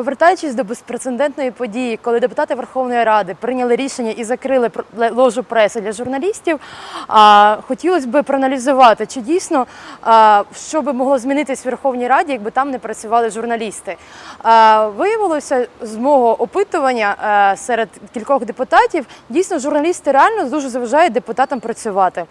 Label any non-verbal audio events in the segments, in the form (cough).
Повертаючись до безпрецедентної події, коли депутати Верховної Ради прийняли рішення і закрили ложу преси для журналістів, хотілося б проаналізувати, чи дійсно що би могло змінитись в Верховній Раді, якби там не працювали журналісти. Виявилося з мого опитування серед кількох депутатів, дійсно журналісти реально дуже заважають депутатам працювати.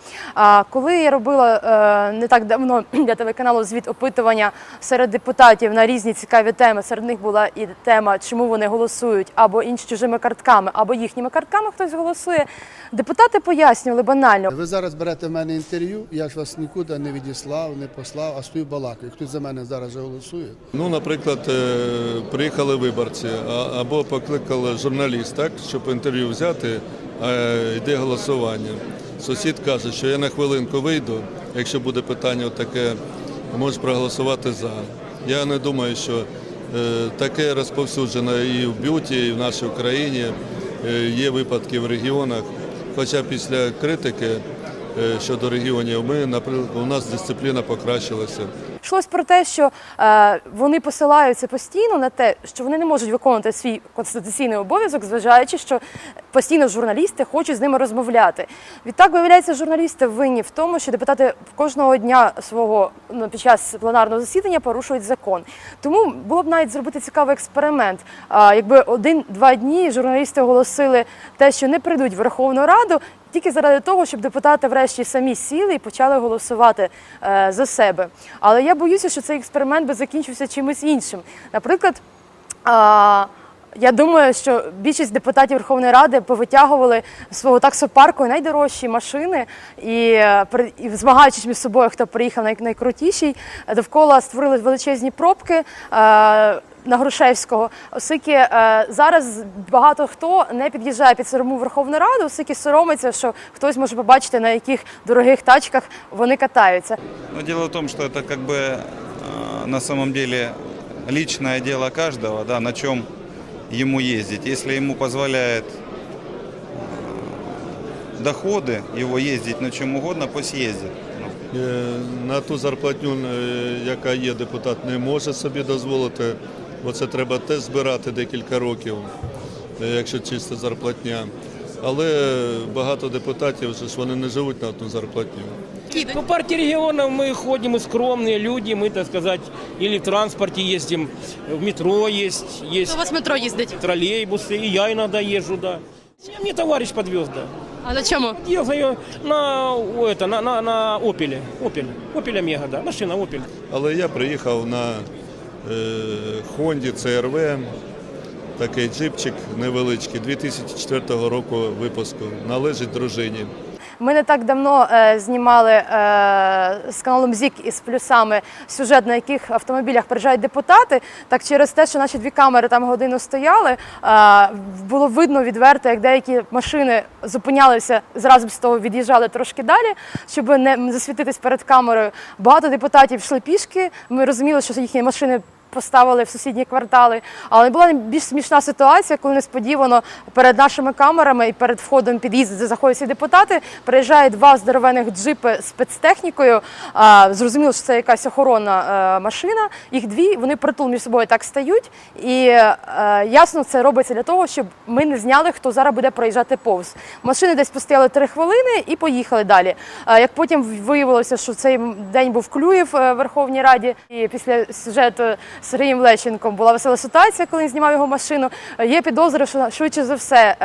Коли я робила е, не так давно (clears throat) для телеканалу звіт опитування серед депутатів на різні цікаві теми, серед них була і тема, чому вони голосують або інші чужими картками, або їхніми картками хтось голосує. Депутати пояснювали банально. Ви зараз берете в мене інтерв'ю, я ж вас нікуди не відіслав, не послав, а стою балакаю. Хтось за мене зараз же голосує. Ну, наприклад, е, приїхали виборці або покликали журналіст, так, щоб інтерв'ю взяти, а йде голосування. Сусід каже, що я на хвилинку вийду, якщо буде питання таке, можеш проголосувати за. Я не думаю, що таке розповсюджено і в б'юті, і в нашій Україні. Е, Є випадки в регіонах. Хоча після критики е, щодо регіонів, ми, наприклад, у нас дисципліна покращилася. Йшлось про те, що е, вони посилаються постійно на те, що вони не можуть виконувати свій конституційний обов'язок, зважаючи, що постійно журналісти хочуть з ними розмовляти. Відтак, виявляється, журналісти винні в тому, що депутати кожного дня свого ну, під час пленарного засідання порушують закон. Тому було б навіть зробити цікавий експеримент. Якби один-два дні журналісти оголосили те, що не прийдуть в Верховну Раду. Тільки заради того, щоб депутати врешті самі сіли і почали голосувати е, за себе. Але я боюся, що цей експеримент би закінчився чимось іншим. Наприклад, я думаю, що більшість депутатів Верховної Ради повитягували з свого таксопарку найдорожчі машини і, е, при- і змагаючись між собою, хто приїхав най- найкрутіший, е, довкола створили величезні пробки. е, На Грушевського, оскільки е, зараз багато хто не під'їжджає під саму Верховну Раду, оскільки соромиться, що хтось може побачити, на яких дорогих тачках вони катаються. Но дело в том, что это как бы э, на самом деле личное дело каждого, да, на чем ему ездить. Если ему позволяет э, доходы его ездить на чем угодно, пусть ездит. Ну, Е, На ту зарплатню, е, яка є, депутат не може собі дозволити, бо це треба теж збирати декілька років, е, якщо чиста зарплатня. Але багато депутатів вони не живуть на одну зарплатню По партии регионов мы ходим, мы скромные люди, мы, так сказать, или в транспорте ездим, в метро есть, есть У вас метро їздить. троллейбусы, и я иногда езжу, да. Мне товарищ подвез, да. А на чому? Ехал я на, у, это, на, на, на Опеле, Опель, Опель Омега, да, машина Опель. Але я приїхав на е, Хонді CRV, такий джипчик невеличкий, 2004 року випуску, належить дружині. Ми не так давно е, знімали е, з каналом ЗІК із плюсами сюжет, на яких автомобілях приїжджають депутати. Так через те, що наші дві камери там годину стояли, е, було видно відверто, як деякі машини зупинялися зразу з того, від'їжджали трошки далі, щоб не засвітитись перед камерою. Багато депутатів йшли пішки. Ми розуміли, що їхні машини. Поставили в сусідні квартали, але була більш смішна ситуація, коли несподівано перед нашими камерами і перед входом під'їзд, де заходять депутати, приїжджають два здоровених джипи з спецтехнікою. Зрозуміло, що це якась охоронна е, машина. Їх дві, вони притул між собою так стають. І е, ясно, це робиться для того, щоб ми не зняли, хто зараз буде проїжджати повз. Машини десь постояли три хвилини і поїхали далі. Як потім виявилося, що цей день був Клюєв е, в Верховній Раді, і після сюжету Сергієм Лещенком була весела ситуація, коли він знімав його машину. Е, Є підозри, що швидше за все.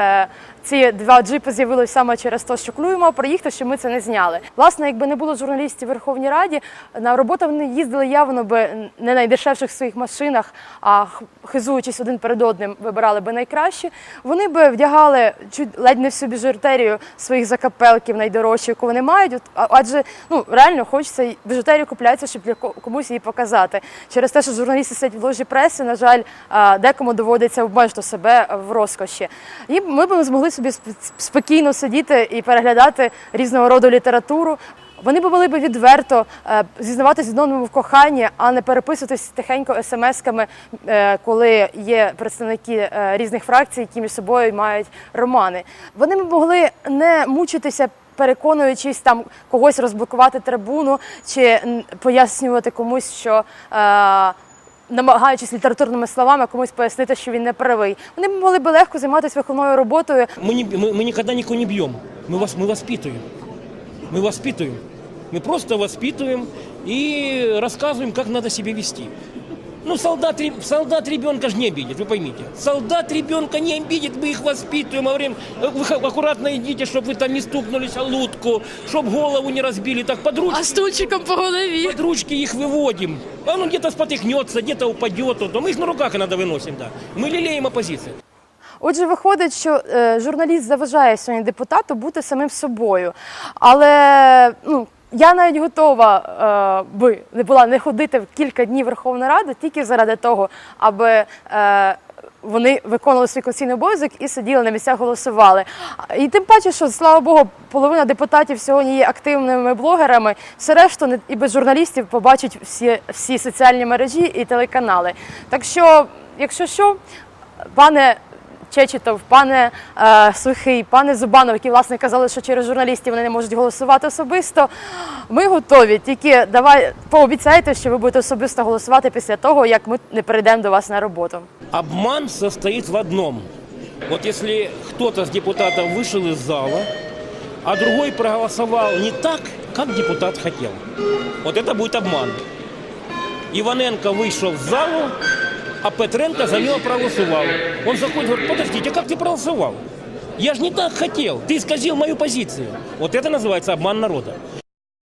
Ці два джипи з'явилися саме через те, що Клюєв мав приїхати, що ми це не зняли. Власне, якби не було журналістів Верховній Раді, на роботу вони їздили явно би не найдешевших своїх машинах, а хизуючись один перед одним, вибирали би найкраще. Вони би вдягали чуть ледь не всю біжутерію своїх закапелків найдорожчі, яку вони мають. Адже ну реально хочеться біжутерію купляється, щоб для комусь її показати. Через те, що журналісти сидять в ложі преси, на жаль, декому доводиться обмежити себе в розкоші. І ми б змогли собі сп- спокійно сидіти і переглядати різного роду літературу. Вони б могли б відверто е, зізнаватися з одному в коханні, а не переписуватись тихенько смс-ками, е, коли є представники е, різних фракцій, які між собою мають романи. Вони б могли не мучитися. Переконуючись там когось розблокувати трибуну чи пояснювати комусь, що намагаючись літературними словами комусь пояснити, що він не правий. Вони б могли би легко займатися виховною роботою. Мы, не, мы, мы никогда никого не бьем. Мы, вас, мы воспитываем. Мы воспитываем. Мы просто воспитываем и рассказываем, как надо себя вести. Ну, солдат, ре- солдат ребенка же не обидит, вы поймите. Солдат ребенка не обидит, мы их воспитываем, говорим, «Э, вы х- аккуратно идите, чтобы вы там не стукнулись о лутку, чтобы голову не разбили, так под ручки, А стульчиком по голові. под ручки их выводим. А ну где-то спотыкнется, где-то упадет, вот, но мы их на руках иногда выносим, да. Мы лелеем оппозицию. Отже, виходить, що е, журналіст заважає сьогодні депутату бути самим собою. Але ну, я навіть готова е, би не була не ходити в кілька днів Верховної Ради тільки заради того, аби. Е, вони виконували свій конституційний обов'язок і сиділи на місцях, голосували. І тим паче, що слава Богу, половина депутатів сьогодні є активними блогерами. Все решту не- і без журналістів побачать всі, всі соціальні мережі і телеканали. Так що, якщо що, пане Чечетов, пане е, Сухий, пане Зубанов, які власне казали, що через журналістів вони не можуть голосувати особисто. Ми готові. Тільки давай пообіцяйте, що ви будете особисто голосувати після того, як ми не перейдемо до вас на роботу. Обман состоит в одном. Вот если кто-то из депутатов вышел из зала, а другой проголосовал не так, как депутат хотел. Вот это будет обман. Иваненко вышел в залу, а Петренко за него проголосовал. Он заходит и говорит, подождите, а как ты проголосовал? Я же не так хотел, ты исказил мою позицию. Вот это называется обман народа.